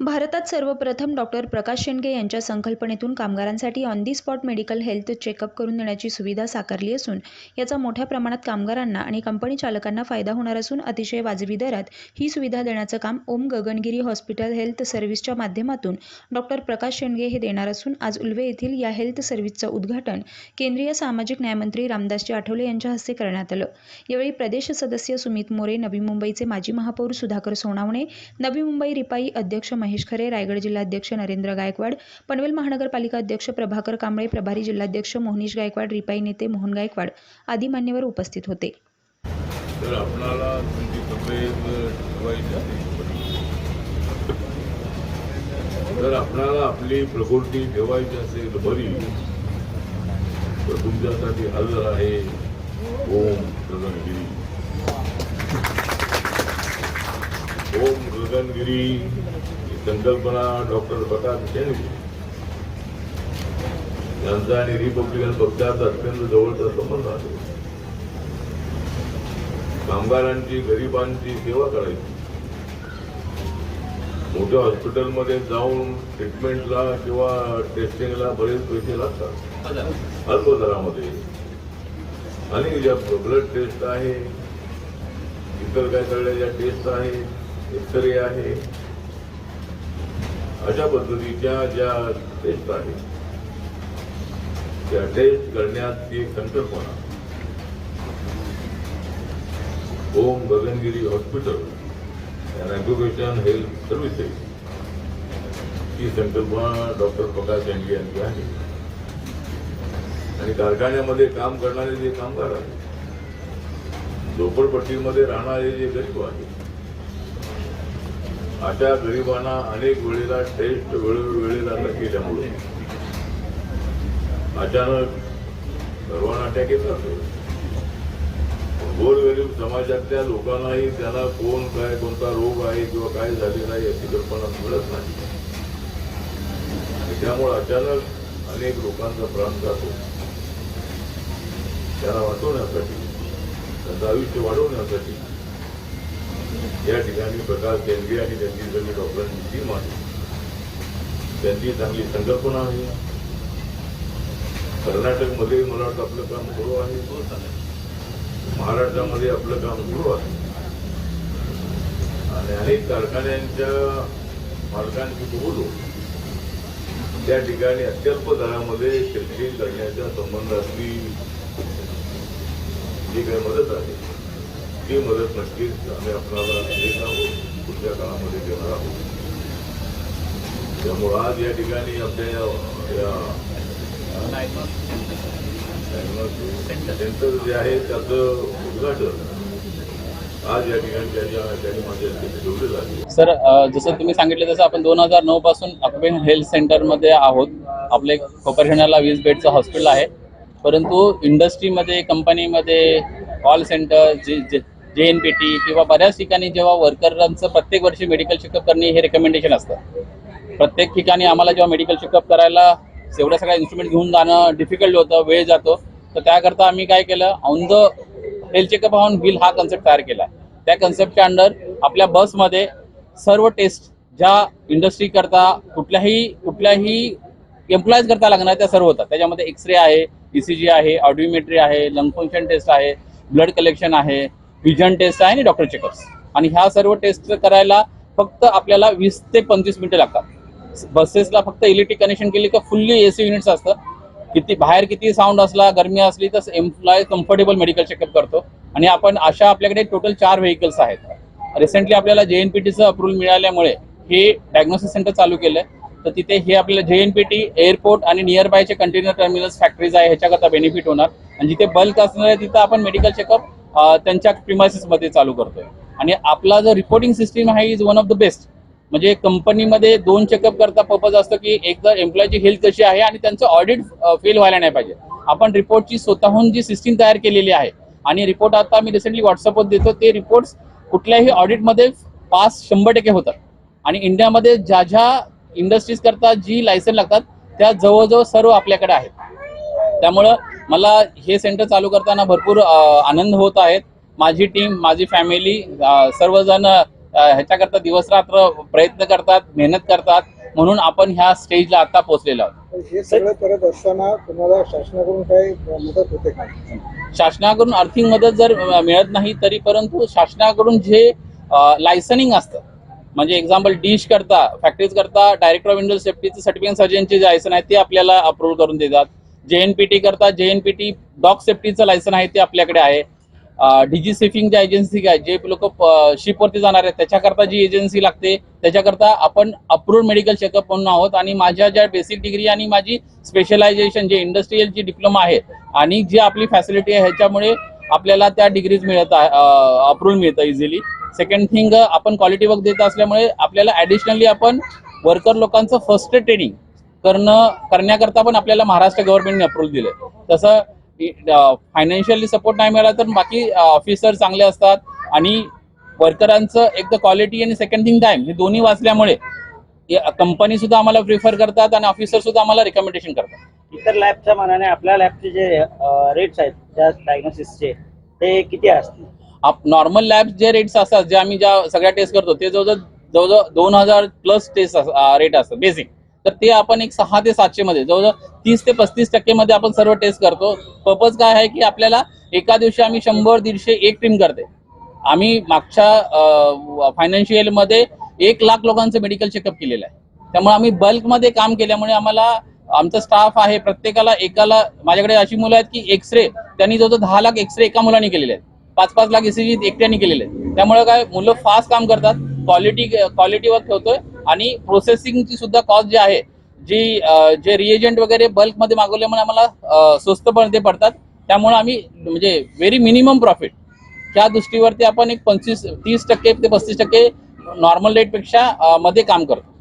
भारतात सर्वप्रथम डॉक्टर प्रकाश शेंडगे यांच्या संकल्पनेतून कामगारांसाठी on the spot medical health checkup करून देण्याची सुविधा साकारली असून याचा मोठ्या प्रमाणात कामगारांना आणि कंपनी चालकांना फायदा होणार असून अतिशय वाजवी दरात ही सुविधा देण्याचं काम ओम गगनगिरी हॉस्पिटल हेल्थ सर्व्हिसच्या माध्यमातून डॉक्टर प्रकाश शेंडगे हे देणार असून आज उल्वे येथील या हेल्थ सर्व्हिसचं उद्घाटन केंद्रीय सामाजिक न्यायमंत्री रामदासजी आठवले यांच्या हस्ते करण्यात आलं. यावेळी प्रदेश सदस्य सुमित मोरे नवी मुंबईचे माजी महापौर सुधाकर सोनावणे नवी मुंबई रिपाई अध्यक्ष महेश खरे रायगड जिल्हाध्यक्ष नरेंद्र गायकवाड पनवेल महानगरपालिका अध्यक्ष प्रभाकर कांबळे प्रभारी जिल्हाध्यक्ष मोहनीश गायकवाड रिपाई नेते मोहन गायकवाड आदी मान्यवर उपस्थित होते. तर आपणाला तुमची तब्येत ठेवायची आहे. जर आपणाला आपली प्रकृती ठेवायची असेल बरी तर तुमच्यासाठी हजर आहे ओम गगनगिरी. ओम गगनगिरी. संकल्पना डॉक्टर प्रकाश शेंडगे यांचा आणि रिपब्लिकन पक्षाचा अत्यंत जवळचा संबंध आहे. कामगारांची गरिबांची सेवा करायची. मोठ्या हॉस्पिटलमध्ये जाऊन ट्रीटमेंटला किंवा टेस्टिंगला बरेच पैसे लागतात. अल्प दरामध्ये आणि ज्या ब्लड टेस्ट आहे इतर काय करण्याच्या टेस्ट आहे एक्सरे आहे अशा पद्धतीच्या ज्या टेस्ट आहेत त्या टेस्ट करण्याची एक संकल्पना Om Gaganagiri hospital and Agrovation health services ही संकल्पना डॉक्टर प्रकाश यांनी यांची आहे. आणि कारखान्यामध्ये काम करणारे जे कामगार आहेत झोपडपट्टीमध्ये राहणारे जे गरीब आहेत अशा गरिबांना अनेक वेळेला टेस्ट वेळोवेळेला न केल्यामुळे अचानक सर्वांना अटॅक येत गोरगरीब समाजातल्या लोकांनाही त्याला कोण काय कोणता रोग आहे किंवा काय झालेला आहे याची कल्पना मिळत नाही. आणि त्यामुळे अचानक अनेक लोकांचा प्राण जातो. त्याला वाचवण्यासाठी त्यांचं आयुष्य वाढवण्यासाठी या ठिकाणी प्रकाश केंद्रीय आणि त्यांची सगळी डॉक्टरांची टीम आहे. त्यांची चांगली संकल्पना आहे. कर्नाटकमध्ये मला वाटतं आपलं काम सुरू आहे. महाराष्ट्रामध्ये आपलं काम सुरू आहे. आणि अनेक कारखान्यांच्या मालकांची बोलून त्या ठिकाणी अत्यल्प दरामध्ये शेतकरी करण्याच्या संबंधातली जी काही मदत आहे ती मदत नक्कीच आम्ही आपणाला देत आहोत पुढच्या काळामध्ये देणार आहोत. त्यामुळं आज या ठिकाणी आपल्या या- सेंटर जे आहे त्याचं उद्घाटन सर जसं तुम्ही सांगितलं तसं आपण दोन हजार नऊ पासून अक्वेन हेल्थ सेंटरमध्ये आहोत. आपले कोपरखेड्याला वीस बेडचं हॉस्पिटल आहे. परंतु इंडस्ट्रीमध्ये कंपनीमध्ये कॉल सेंटर जे जे जे एन पी टी किंवा बऱ्याच ठिकाणी जेव्हा वर्करांचं प्रत्येक वर्षी मेडिकल चेकअप करणे हे रेकमेंडेशन असतं. प्रत्येक ठिकाणी आम्हाला जेव्हा मेडिकल चेकअप करायला एवढ्या सगळ्या इन्स्ट्रुमेंट घेऊन जाणं डिफिकल्ट होतं वेळ जातो तर त्याकरता आम्ही काय केलं on the health checkup on wheel हा कन्सेप्ट तयार केला. त्या कन्सेप्टच्या अंडर आपल्या बसमध्ये सर्व टेस्ट ज्या इंडस्ट्री करता कुठल्याही कुठल्याही एम्प्लॉईज करता लागणार त्या सर्व होतात. त्याच्यामध्ये एक्सरे आहे ई सी जी आहे ऑडिओमेट्री आहे लंग फंक्शन टेस्ट आहे ब्लड कलेक्शन आहे विजन टेस्ट आहे आणि डॉक्टर चेकअप्स आणि ह्या सर्व टेस्ट करायला फक्त आपल्याला वीस ते पंचवीस मिनिटं लागतात. बसेसला फक्त इलेक्ट्रिक कनेक्शन केली का फुल्ली ए सी युनिट्स असतं किती बाहेर किती साऊंड असला गरमी असली तर एम्प्लॉय कम्फर्टेबल मेडिकल चेकअप करतो. आणि आपण अशा आपल्याकडे टोटल चार व्हेकल्स आहेत. रिसेंटली आपल्याला जे एन पी टीचं अप्रुव्हल मिळाल्यामुळे हे डायग्नोसिस सेंटर चालू केलं तर तिथे हे आपल्याला J N P T airport आणि नियर बायचे कंटेनर टर्मिनल्स फॅक्टरीज आहे ह्याच्याकरता बेनिफिट होणार. आणि जिथे बल्क असणार आहे तिथं आपण मेडिकल चेकअप त्यांच्या प्रिमायसिसमध्ये चालू करतोय. आणि आपला जो रिपोर्टिंग सिस्टीम आहे is one of the best म्हणजे कंपनीमध्ये दोन चेकअप करता पर्पज असतं की एक तर एम्प्लॉयची हेल्थ कशी आहे आणि त्यांचं ऑडिट फेल व्हायला नाही पाहिजे. आपण रिपोर्टची स्वतःहून जी सिस्टीम तयार केलेली आहे आणि रिपोर्ट आता मी रिसेंटली व्हॉट्सअपवर देतो ते रिपोर्ट्स कुठल्याही ऑडिटमध्ये पास शंभर टक्के होतात. आणि इंडियामध्ये ज्या ज्या इंडस्ट्रीज करता जी लायसन लागतात त्या जवळजवळ सर्व आपल्याकडे आहेत. त्यामुळं मला हे सेंटर चालू करताना भरपूर आनंद होत आहेत. माझी टीम माझी फॅमिली सर्वजण ह्याच्याकरता दिवसरात्र प्रयत्न करतात मेहनत करतात. म्हणून आपण ह्या स्टेजला आता पोहोचलेलो आहोत. हे सगळं करत असताना तुम्हाला शासनाकडून काही मदत होते का? शासनाकडून आर्थिक मदत जर मिळत नाही तरी परंतु शासनाकडून जे लायसनिंग असतं म्हणजे एक्झाम्पल डिश करता फॅक्टरीज करता डायरेक्टर ऑफ इंडस्ट्रियल सेफ्टीचं सर्टिफिकेट सर्जनचे जे लायसन आहे ते आपल्याला अप्रूव्ह करून देतात. जे एन पी टी करता J N P T dock सेफ्टीचं licence आहे ते आपल्याकडे आहे. डीजी सेफिंग ज्या एजन्सी आहे जे लोक शिपवरती जाणार आहेत त्याच्याकरता जी एजन्सी लागते त्याच्याकरता आपण अप्रूव्ड मेडिकल चेकअप म्हणून आहोत आणि माझ्या ज्या बेसिक डिग्री आणि माझी स्पेशलायझेशन जे इंडस्ट्रीयलची डिप्लोमा आहे आणि जी आपली फॅसिलिटी आहे ह्याच्यामुळे आपल्याला त्या डिग्रीज मिळत आहे अप्रूव्ह मिळतं इझिली सेकंड थिंग आपण क्वालिटी वर्क देत असल्यामुळे आपल्याला ॲडिशनली आपण वर्कर लोकांचं फर्स्ट ट्रेनिंग करणं करण्याकरता पण आपल्याला महाराष्ट्र गव्हर्नमेंटने अप्रूव्ह दिलं तसं फायनान्शियली सपोर्ट नाही मिळाला तर बाकी ऑफिसर चांगले असतात आणि वर्करांचं एक तर क्वालिटी आणि सेकंड थिंग टाइम हे दोन्ही वाचल्यामुळे कंपनी सुद्धा आम्हाला प्रिफर करतात आणि ऑफिसर सुद्धा आम्हाला रिकमेंडेशन करतात. इतर लॅबच्या मानाने आपल्या लॅबचे जे रेट्स आहेत त्या डायग्नोसिसचे ते किती असतील? नॉर्मल लॅब जे रेट्स असतात जे आम्ही ज्या सगळ्या टेस्ट करतो ते जवळजवळ जवळजवळ दोन हजार प्लस टेस्ट रेट असतं बेसिक तर ते आपण एक सहा ते सातशे मध्ये जवळजवळ तीस ते पस्तीस टक्के मध्ये आपण सर्व टेस्ट करतो. पर्पज काय आहे की आपल्याला एका दिवशी आम्ही शंभर दीडशे एक टीम करते. आम्ही मागच्या फायनान्शियलमध्ये एक लाख लोकांचं मेडिकल चेकअप केलेलं आहे. त्यामुळे आम्ही बल्कमध्ये काम केल्यामुळे आम्हाला आमचा स्टाफ आहे प्रत्येकाला एकाला माझ्याकडे अशी मुलं आहेत की एक्सरे त्यांनी जवळजवळ दहा लाख एक्सरे एका मुलांनी केलेले आहेत. पाच पाच लाख एसीजी एकट्याने केलेले आहेत. त्यामुळे काय मुलं फास्ट काम करतात. क्वालिटी क्वालिटीवर ठेवतोय. आणि प्रोसेसिंगची सुद्धा कॉस्ट जी आहे जी जे रिएजंट वगैरे बल्कमध्ये मागवल्यामुळे आम्हाला स्वस्त पण ते पडतात. त्यामुळे आम्ही म्हणजे व्हेरी मिनिमम प्रॉफिट त्या दृष्टीवरती आपण एक पंचवीस तीस टक्के ते पस्तीस टक्के नॉर्मल रेटपेक्षा मध्ये काम करतो.